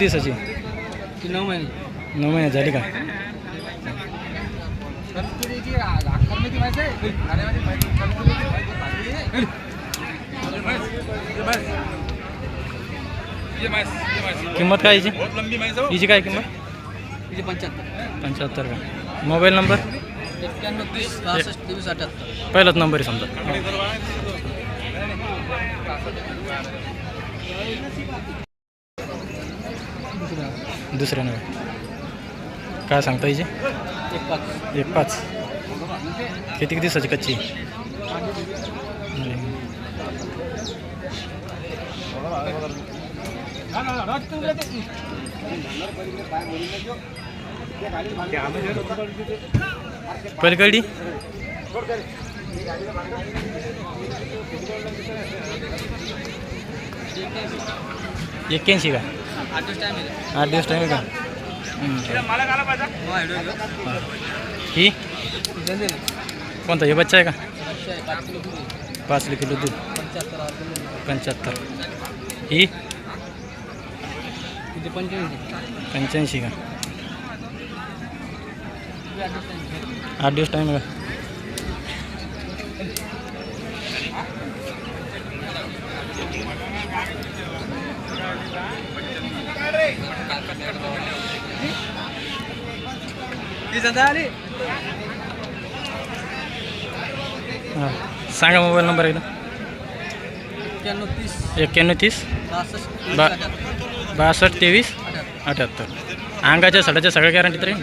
दिवसाची ती नऊ महिने. नऊ महिने झाली का? किंमत काय याची हिची काय किंमत? तिचे पंच्याहत्तर. पंच्याहत्तर का? Mobile number? एक्क्याण्णव तीस सहासष्ट तेवीस अठ्याहत्तर. पहिलाच नंबर आहे समजा. दुसऱ्या नंबर काय सांगता हिची? एक पाच. एक पाच किती दिवसाची कच्ची? पलीकडली एक्क्याऐंशी का? आठ दिवस टाईम आहे आठ दिवस टाईम आहे का हम्म. हो. ही. कोणता हे बच्चा आहे का आहे, पाच किलो दूध आहे. पाच किलो दूध पंच्याहत्तर आठ किलो. पंच्याहत्तर ही पंच्याऐंशी पंच्याऐंशी का. आठ दिवस टाईम आहे का हां. सांगा मोबाईल नंबर एकदा. एक्क्याण्णव तीस. एक्क्याण्णव तीस. बा-. बासष्ट तेवीस. अठ्याहत्तर. अंगाच्या सडाच्या सगळ्या गॅरंटीत राहील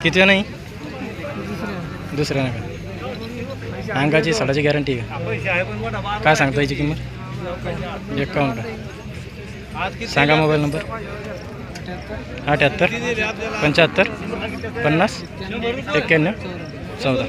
किती नाही? दुसऱ्या नाही अंगाची सडाची गॅरंटी आहे. काय सांगता याची किंमत? एकावन्न. सांगा मोबाईल नंबर. अठ्याहत्तर पंच्याहत्तर पन्नास एक्क्याण्णव चौदा.